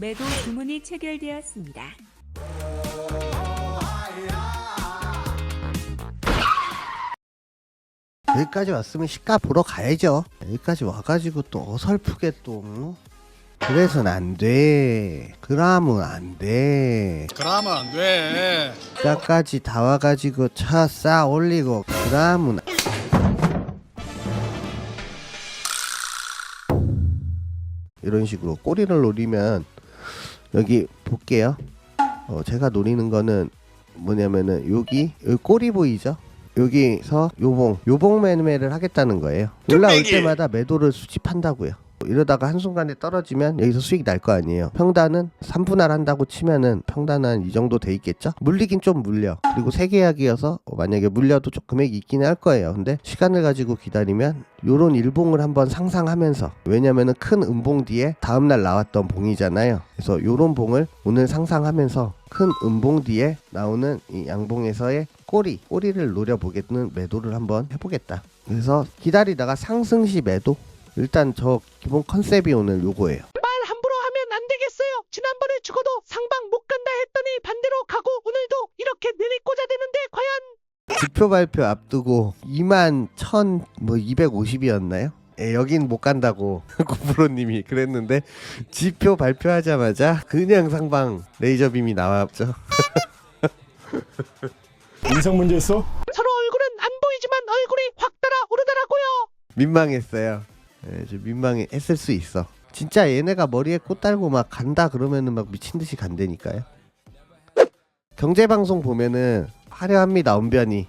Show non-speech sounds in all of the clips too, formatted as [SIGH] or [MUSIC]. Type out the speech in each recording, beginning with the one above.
매도 주문이 체결되었습니다. 여기까지 왔으면 시가 보러 가야죠. 여기까지 와가지고 또 어설프게 또 응? 그래서는 안 돼. 그러면 안 돼. 그러면 안 돼. 시가까지 다 와가지고 차 쌓아 올리고 그러면 이런 식으로 꼬리를 노리면 여기 볼게요. 어, 제가 노리는 거는 뭐냐면은 여기 여기 꼬리 보이죠? 여기서 요봉 요봉 매매를 하겠다는 거예요. 올라올 뚝배기! 때마다 매도를 수집한다고요. 이러다가 한순간에 떨어지면 여기서 수익 날 거 아니에요. 평단은 3분할 한다고 치면은 평단은 이 정도 돼 있겠죠? 물리긴 좀 물려. 그리고 세계약이어서 만약에 물려도 좀 금액이 있긴 할 거예요. 근데 시간을 가지고 기다리면 요런 일봉을 한번 상상하면서 왜냐면은 큰 음봉 뒤에 다음날 나왔던 봉이잖아요. 그래서 요런 봉을 오늘 상상하면서 큰 음봉 뒤에 나오는 이 양봉에서의 꼬리, 꼬리를 노려보겠는 매도를 한번 해보겠다. 그래서 기다리다가 상승시 매도. 일단 저 기본 컨셉이 오늘 요거예요. 말 함부로 하면 안 되겠어요. 지난번에 죽어도 상방 못 간다 했더니 반대로 가고 오늘도 이렇게 내리꽂아 되는데 과연 지표 발표 앞두고 2만 1천 뭐 250이었나요? 예, 여긴 못 간다고 [LAUGHS] 구프로님이 그랬는데 지표 발표하자마자 그냥 상방 레이저 빔이 나왔죠. [LAUGHS] 인성 문제 있어? 서로 얼굴은 안 보이지만 얼굴이 확 달아오르더라고요. 민망했어요. 예, 좀 민망했을 수 있어. 진짜 얘네가 머리에 꽃 달고 막 간다 그러면은 막 미친 듯이 간다니까요. 경제 방송 보면은 화려합니다. 언변이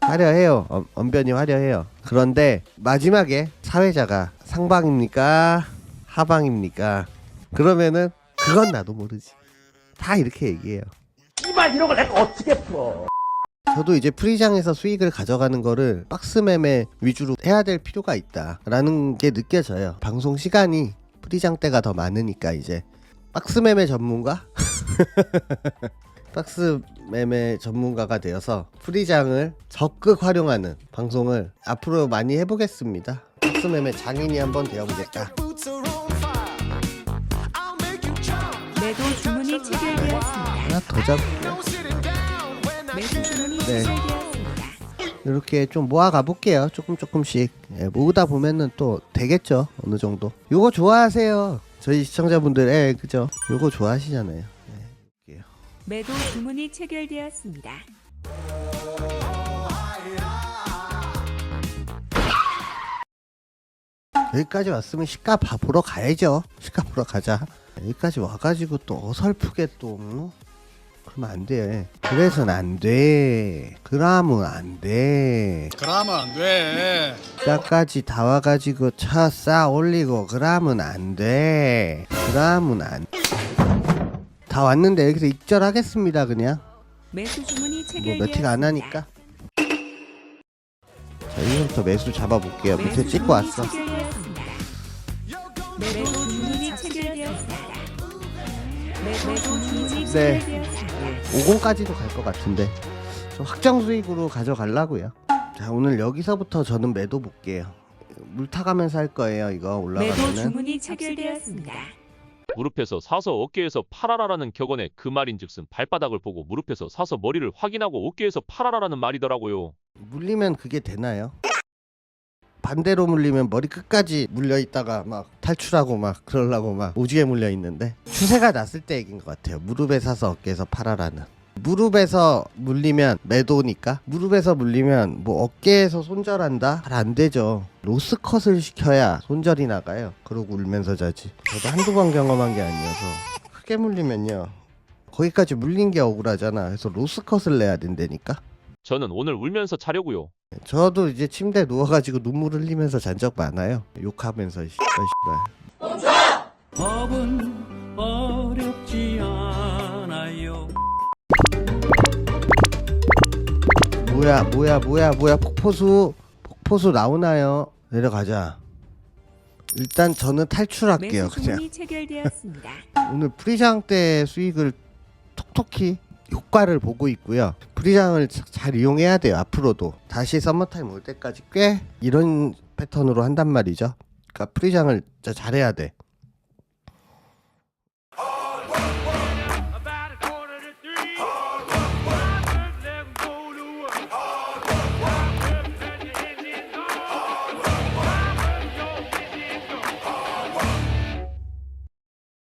화려해요. 언, 언변이 화려해요. 그런데 마지막에 사회자가 상방입니까 하방입니까? 그러면은 그건 나도 모르지. 다 이렇게 얘기해요. 이발 이런 걸 내가 어떻게 풀어? 저도 이제 프리장에서 수익을 가져가는 거를 박스 매매 위주로 해야 될 필요가 있다라는 게 느껴져요. 방송 시간이 프리장 때가 더 많으니까 이제 박스 매매 전문가? [LAUGHS] 박스 매매 전문가가 되어서 프리장을 적극 활용하는 방송을 앞으로 많이 해보겠습니다. 박스 매매 장인이 한번 되어보겠다. 매도 주문이 체결되었습니다. 하나 더 주문이 네. 이렇게 좀 모아가 볼게요. 조금 조금씩 예, 모으다 보면은 또 되겠죠. 어느 정도. 요거 좋아하세요. 저희 시청자분들, 예, 그죠? 요거 좋아하시잖아요. 예. 매도 주문이 체결되었습니다. 여기까지 왔으면 시가 봐 보러 가야죠. 시가 보러 가자. 여기까지 와가지고 또 어설프게 또 응? 그러면 안 돼. 그래서는 안 돼. 그러면 안 돼. 그러면 안 돼. 시가까지 다 와가지고 차 쌓아 올리고 그러면 안 돼. 그러면 안. 다 왔는데 여기서 익절하겠습니다 그냥. 매수 주문이 뭐 체결되었습니다. 안 하니까. 자 이거부터 매수 잡아볼게요. 밑에 매수 찍고 주문이 왔어. 체결되었습니다. 매도 주문이 체결되었습니다. 네. 체결되었습니다. 50까지도 갈 것 같은데 좀 확정 수익으로 가져가려고요. 자 오늘 여기서부터 저는 매도 볼게요. 물 타가면서 할 거예요. 이거 매도 올라가면은. 주문이 체결되었습니다. 무릎에서 사서 어깨에서 팔아라라는 격언의 그 말인즉슨 발바닥을 보고 무릎에서 사서 머리를 확인하고 어깨에서 팔아라라는 말이더라고요. 물리면 그게 되나요? 반대로 물리면 머리 끝까지 물려 있다가 막 탈출하고 막 그러려고 막 오지게 물려 있는데 추세가 났을 때 얘기인 것 같아요. 무릎에 사서 어깨에서 팔아라는. 무릎에서 물리면 매도니까 무릎에서 물리면 뭐 어깨에서 손절한다? 잘 안 되죠. 로스 컷을 시켜야 손절이 나가요. 그러고 울면서 자지. 저도 한두 번 경험한 게 아니어서 크게 물리면요. 거기까지 물린 게 억울하잖아. 그래서 로스 컷을 내야 된다니까. 저는 오늘 울면서 자려고요. 저도 이제 침대에 누워가지고 눈물 흘리면서 잔 적 많아요. 욕하면서 씨발 씨발. 법은 어렵지 않아요. 뭐야 뭐야 뭐야 뭐야 폭포수 폭포수 나오나요? 내려가자. 일단 저는 탈출할게요. 그냥. [LAUGHS] 오늘 프리장 때 수익을 톡톡히 효과를 보고 있고요. 프리장을 자- 잘 이용해야 돼요. 앞으로도 다시 서머타임 올 때까지 꽤 이런 패턴으로 한단 말이죠. 그러니까 프리장을 잘해야 돼.